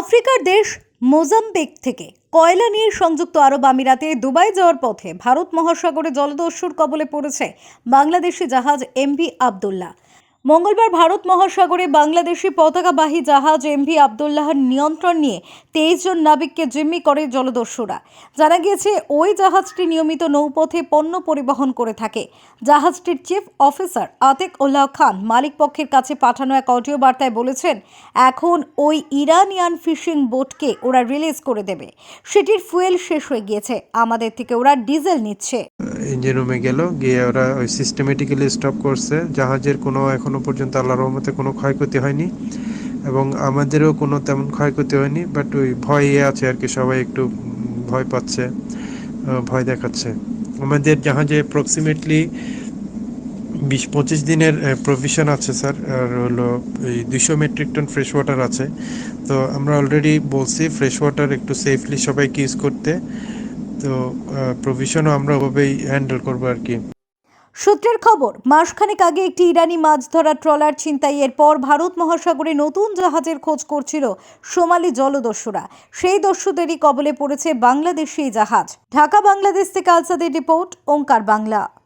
আফ্রিকার দেশ মোজাম্বিক থেকে কয়লা নিয়ে সংযুক্ত আরব আমিরাতে দুবাই যাওয়ার পথে ভারত মহাসাগরে জলদস্যুর কবলে পড়েছে বাংলাদেশি জাহাজ এমভি আবদুল্লাহ। মঙ্গলবার ভারত মহাসাগরে বাংলাদেশি পতাকাবাহী জাহাজ এমভি আবদুল্লাহর নিয়ন্ত্রণ নিয়ে তেইশ জন নাবিককে জিম্মি করে জলদস্যুরা। জানা গিয়েছে, ওই জাহাজটি নিয়মিত নৌপথে পণ্য পরিবহন করে থাকে। জাহাজটির চিফ অফিসার আতেক উল্লাহ খান মালিক পক্ষের কাছে পাঠানো এক অডিও বার্তায় বলেছেন, এখন ওই ইরানিয়ান ফিশিং বোটকে ওরা রিলিজ করে দেবে। সেটির ফুয়েল শেষ হয়ে গিয়েছে। আমাদের থেকে ওরা ডিজেল নিচ্ছে। ইঞ্জিন রুমে গেল, গিয়ে ওরা ওই সিস্টেমেটিক্যালি স্টপ করছে। জাহাজের কোনো এখনও পর্যন্ত আল্লাহর রহমতে কোনো ক্ষয়ক্ষতি হয়নি এবং আমাদেরও কোনো তেমন ক্ষয়ক্ষতি হয়নি বাট ওই ভয়ে আছে আর কি, সবাই একটু ভয় পাচ্ছে ভয় দেখাচ্ছে। আমাদের জাহাজে অ্যাপ্রক্সিমেটলি বিশ পঁচিশ দিনের প্রভিশন আছে স্যার, আর হলো এই দুশো মেট্রিক টন ফ্রেশ ওয়াটার আছে। তো আমরা অলরেডি বলছি ফ্রেশ ওয়াটার একটু সেফলি সবাইকে ইউজ করতে। তো প্রভিশনও আমরা ওভাবেই হ্যান্ডেল করব আর কি। সূত্রের খবর, মাসখানেক আগে একটি ইরানি মাছ ধরা ট্রলার ছিনতাইয়ের পর ভারত মহাসাগরে নতুন জাহাজের খোঁজ করছিল সোমালি জলদস্যুরা। সেই দস্যুদেরই কবলে পড়েছে বাংলাদেশি জাহাজ। ঢাকা, বাংলাদেশ থেকে আলসাদের রিপোর্ট, ওঙ্কার বাংলা।